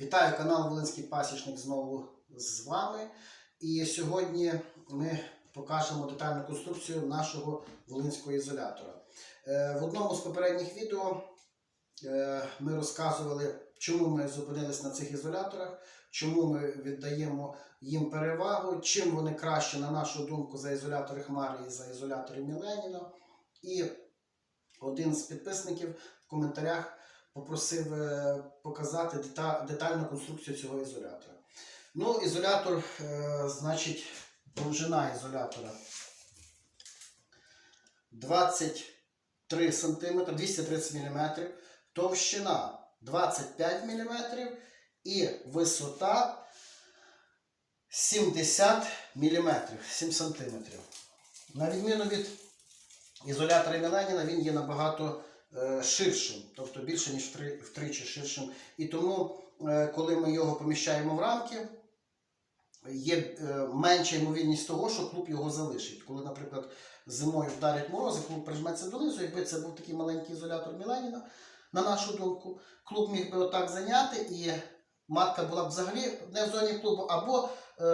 Вітаю канал Волинський Пасічник знову з вами. І сьогодні ми покажемо детальну конструкцію нашого волинського ізолятора. Е, В одному з попередніх відео е, ми розказували, чому ми зупинились на цих ізоляторах, чому ми віддаємо їм перевагу, чим вони краще, на нашу думку, за ізолятори Хмари і за ізолятори Міленіна. І один з підписників в коментарях попросив е, показати детальну конструкцію цього ізолятора. Ну, ізолятор, е, значить, довжина ізолятора 23 см, 230 мм, товщина 25 мм і висота 70 мм, 7 см. На відміну від ізолятора Міленіна, він є набагато ширшим, тобто більше, ніж втричі ширшим. І тому, е, коли ми його поміщаємо в рамки, є е, менша ймовірність того, що клуб його залишить. Коли, наприклад, зимою вдарять морози, клуб прижметься донизу, якби це був такий маленький ізолятор Міленіна, на нашу думку, клуб міг би отак зайняти і матка була б взагалі не в зоні клубу, або е,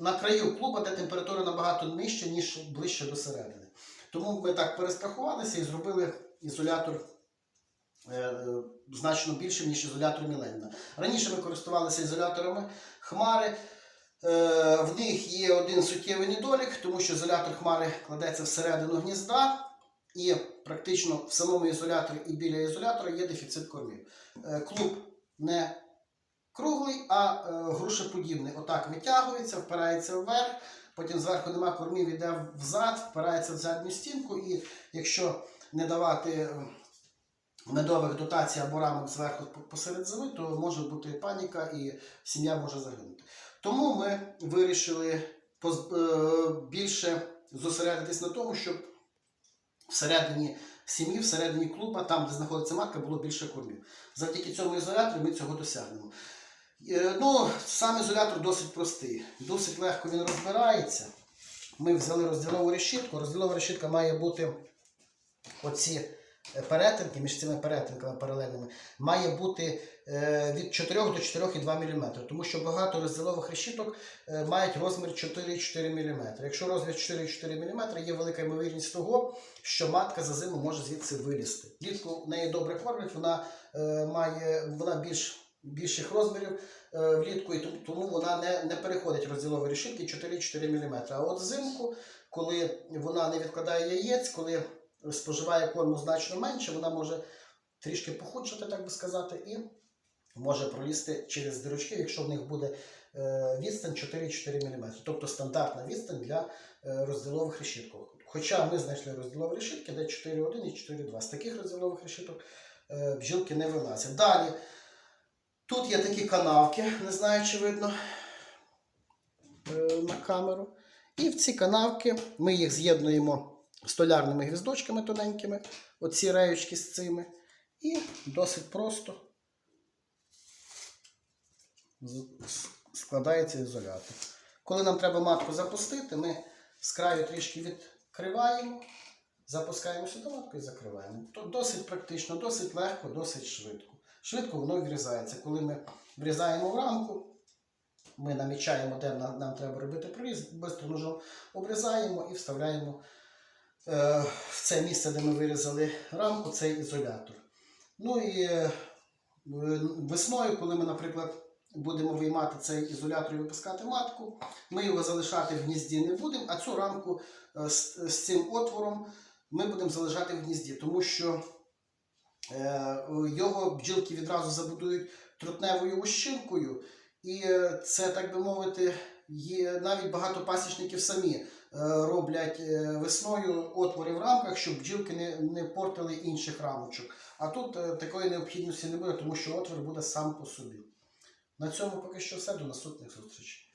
на краю клуба, де температура набагато нижча, ніж ближче до середини. Тому ми так перестрахувалися і зробили ізолятор е, значно більшим, ніж ізолятор Міленіна. Раніше ми користувалися ізоляторами Хмари. Е, В них є один суттєвий недолік, тому що ізолятор Хмари кладеться всередину гнізда, і практично в самому ізоляторі і біля ізолятора є дефіцит кормів. Е, Клуб не круглий, а грушеподібний. Отак витягується, впирається вверх, потім зверху нема кормів, іде взад, впирається в задню стінку, і якщо не давати е, медових дотацій або рамок зверху посеред зими, то може бути паніка і сім'я може загинути. Тому ми вирішили е, більше зосередитись на тому, щоб всередині сім'ї, всередині клуба, там, де знаходиться матка, було більше кормів. Завдяки цьому ізолятору ми цього досягнемо. Е, Ну, сам ізолятор досить простий, досить легко він розбирається. Ми взяли розділову решітку. Розділова решітка має бути оці е, перетинки, між цими перетинками паралельними, має бути е, від 4 до 4,2 мм. Тому що багато розділових решіток мають розмір 4,4 мм. Якщо розмір 4,4 мм, є велика ймовірність того, що матка за зиму може звідси вилізти. Влітку в неї добре кормять, вона має вона більш більших розмірів е, влітку, і тому- вона не, не переходить розділові решітки 4,4 мм. А от взимку, коли вона не відкладає яєць, коли споживає корму значно менше, вона може трішки похудшати, так би сказати, і може пролізти через дирочки, якщо в них буде е, відстань 4,4 мм. Тобто стандартна відстань для е, розділових решіток. Хоча ми знайшли розділові решітки, де 4,1 і 4,2. З таких розділових решіток е, бджілки не вилазять. Далі. Тут є такі канавки, не знаю, чи видно е, на камеру. І в ці канавки ми їх з'єднуємо столярними гвіздочками тоненькими, оці реючки з цими. І досить просто складається ізолятор. Коли нам треба матку запустити, ми з краю трішки відкриваємо, запускаємо сюди матку і закриваємо. То досить практично, досить легко, досить швидко. Швидко воно врізається. Коли ми врізаємо в рамку, ми намічаємо, де нам, треба робити проріз, швидко ножом обрізаємо і вставляємо е, в це місце, де ми вирізали рамку, цей ізолятор. Ну і е, весною, коли ми, наприклад, будемо виймати цей ізолятор і випускати матку, ми його залишати в гнізді не будемо, а цю рамку е, з, з цим отвором ми будемо залишати в гнізді, тому що його бджілки відразу забудують трутневою ущілкою, і е, це, так би мовити, є навіть багато пасічників самі е, роблять е, весною отвори в рамках, щоб бджілки не, не портили інших рамочок. А тут е, такої необхідності не буде, тому що отвір буде сам по собі. На цьому поки що все. До наступних зустрічей.